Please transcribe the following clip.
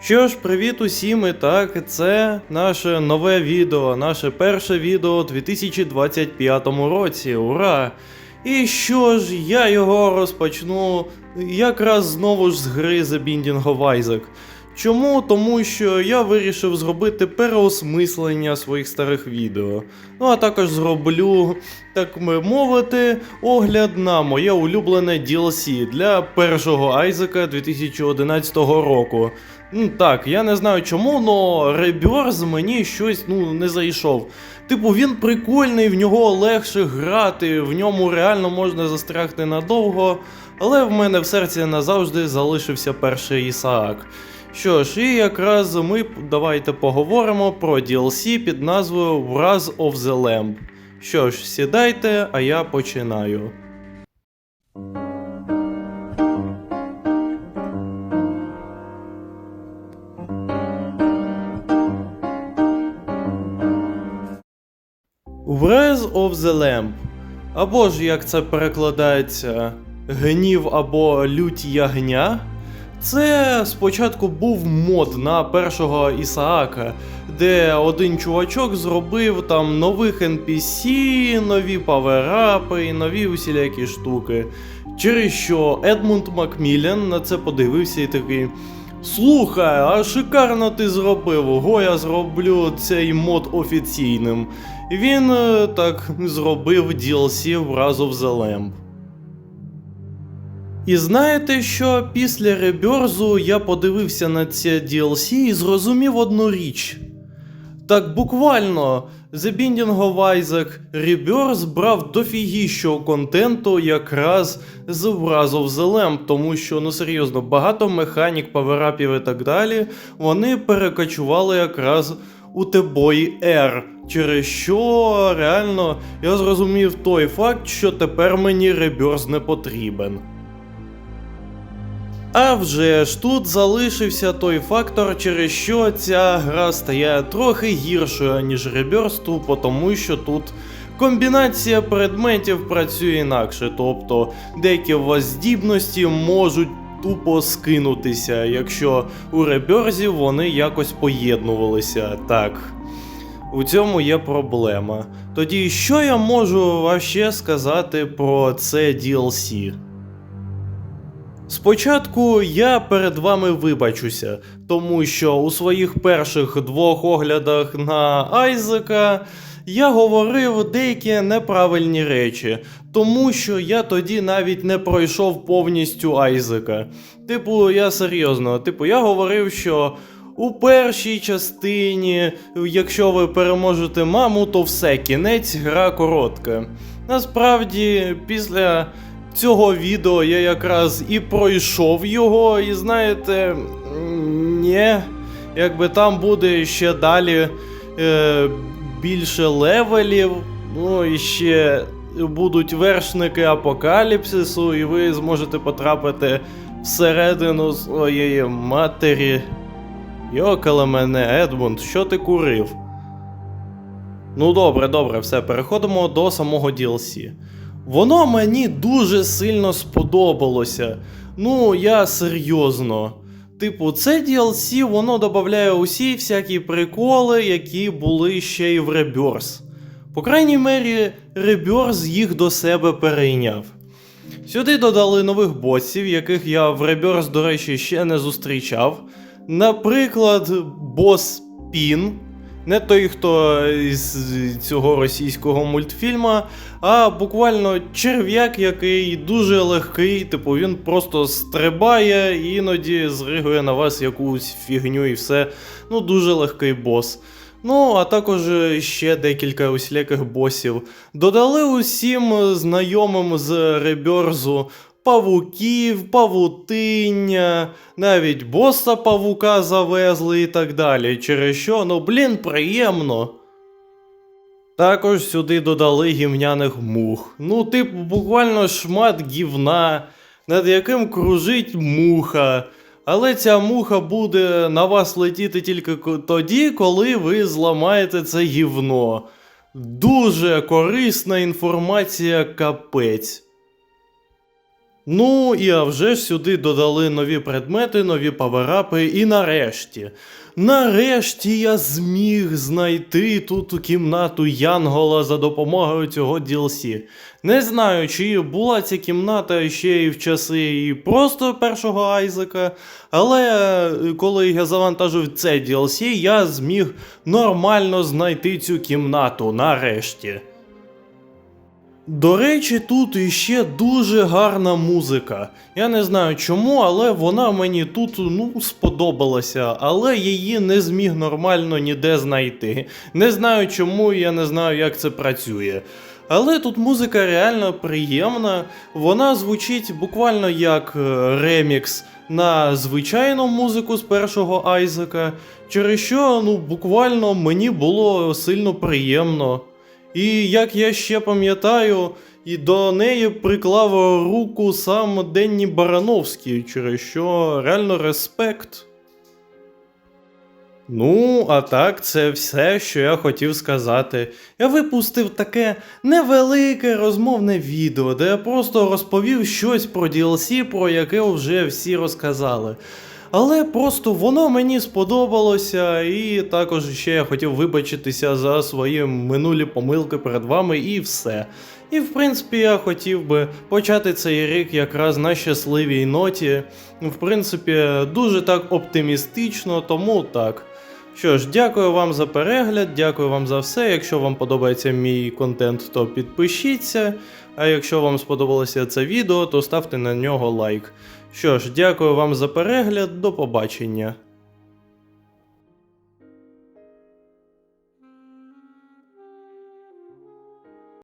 Що ж, привіт усім, і так, це наше нове відео, наше перше відео у 2025 році. Ура! І що ж, я його розпочну якраз знову ж з гри The Binding of Isaac. Чому? Тому що я вирішив зробити переосмислення своїх старих відео. Ну а також зроблю, так би мовити, огляд на моє улюблене DLC для першого Айзека 2011 року. Ну так, я не знаю чому, но Реберз мені щось ну не зайшов. Типу, він прикольний, в нього легше грати, в ньому реально можна застрягти надовго, але в мене в серці назавжди залишився перший Ісаак. Що ж, і якраз ми давайте поговоримо про DLC під назвою Wrath of the Lamb. Що ж, сідайте, а я починаю. Wrath of the Lamb. Або ж як це перекладається, гнів або лють ягня. Це спочатку був мод на першого Ісаака, де один чувачок зробив там нових NPC, нові паверапи і нові усілякі штуки. Через що Едмунд Макміллен на це подивився і такий. Слухай, а шикарно ти зробив, ого, я зроблю цей мод офіційним. Він е, так зробив DLC в Wrath of the Lamb. І знаєте, що після реберзу я подивився на це DLC і зрозумів одну річ. Так буквально, The Binding of Isaac Rebirth брав дофігіщого контенту якраз з Wrath of the Lamb, тому що, ну серйозно, багато механік, паверапів і так далі, вони перекочували якраз у T-Boy R, через що реально я зрозумів той факт, що тепер мені Rebirth не потрібен. А вже ж тут залишився той фактор, через що ця гра стає трохи гіршою, ніж тупо тому що тут комбінація предметів працює інакше, тобто деякі у вас здібності можуть тупо скинутися, якщо у Rebirth вони якось поєднувалися. Так. У цьому є проблема. Тоді що я можу вообще сказати про це DLC? Спочатку я перед вами вибачуся, тому що у своїх перших двох оглядах на Айзека я говорив деякі неправильні речі, тому що я тоді навіть не пройшов повністю Айзека. Типу, я серйозно, типу, я говорив, що у першій частині, якщо ви переможете маму, то все, кінець гра коротка. Насправді, після цього відео я якраз і пройшов його, і знаєте, ні, якби там буде ще далі е, більше левелів, ну і ще будуть вершники апокаліпсису, і ви зможете потрапити всередину своєї матері. Йокала мене, Едмунд, що ти курив? Ну добре, добре, все, переходимо до самого DLC. Воно мені дуже сильно сподобалося. Ну, я серйозно. Типу, це DLC, воно додає усі всякі приколи, які були ще й в Rebirth. По крайній мері, Rebirth їх до себе перейняв. Сюди додали нових босів, яких я в Rebirth, до речі, ще не зустрічав. Наприклад, бос Пін. Не той, хто із цього російського мультфільма, а буквально черв'як, який дуже легкий, типу він просто стрибає і іноді зригує на вас якусь фігню і все. Ну, дуже легкий бос. Ну, а також ще декілька усіляких босів. Додали усім знайомим з Реберзу павуків, павутиння, навіть боса павука завезли і так далі. Через що, ну блін, приємно. Також сюди додали гівняних мух. Ну, типу, буквально шмат гівна, над яким кружить муха. Але ця муха буде на вас летіти тільки тоді, коли ви зламаєте це гівно. Дуже корисна інформація капець. Ну і а вже сюди додали нові предмети, нові паверапи, і нарешті. Нарешті я зміг знайти тут кімнату Янгола за допомогою цього DLC. Не знаю, чи була ця кімната ще й в часи і просто першого Айзека, але е, коли я завантажив це DLC, я зміг нормально знайти цю кімнату нарешті. До речі, тут іще дуже гарна музика. Я не знаю чому, але вона мені тут ну, сподобалася, але її не зміг нормально ніде знайти. Не знаю чому, я не знаю, як це працює. Але тут музика реально приємна, вона звучить буквально як е, ремікс на звичайну музику з першого Айзека, через що ну, буквально мені було сильно приємно. І як я ще пам'ятаю, і до неї приклав руку сам Денні Барановський, через що реально респект. Ну, а так, це все, що я хотів сказати. Я випустив таке невелике розмовне відео, де я просто розповів щось про DLC, про яке вже всі розказали. Але просто воно мені сподобалося, і також ще я хотів вибачитися за свої минулі помилки перед вами і все. І в принципі я хотів би почати цей рік якраз на щасливій ноті. В принципі, дуже так оптимістично, тому так. Що ж, дякую вам за перегляд, дякую вам за все. Якщо вам подобається мій контент, то підпишіться. А якщо вам сподобалося це відео, то ставте на нього лайк. Що ж, дякую вам за перегляд, до побачення.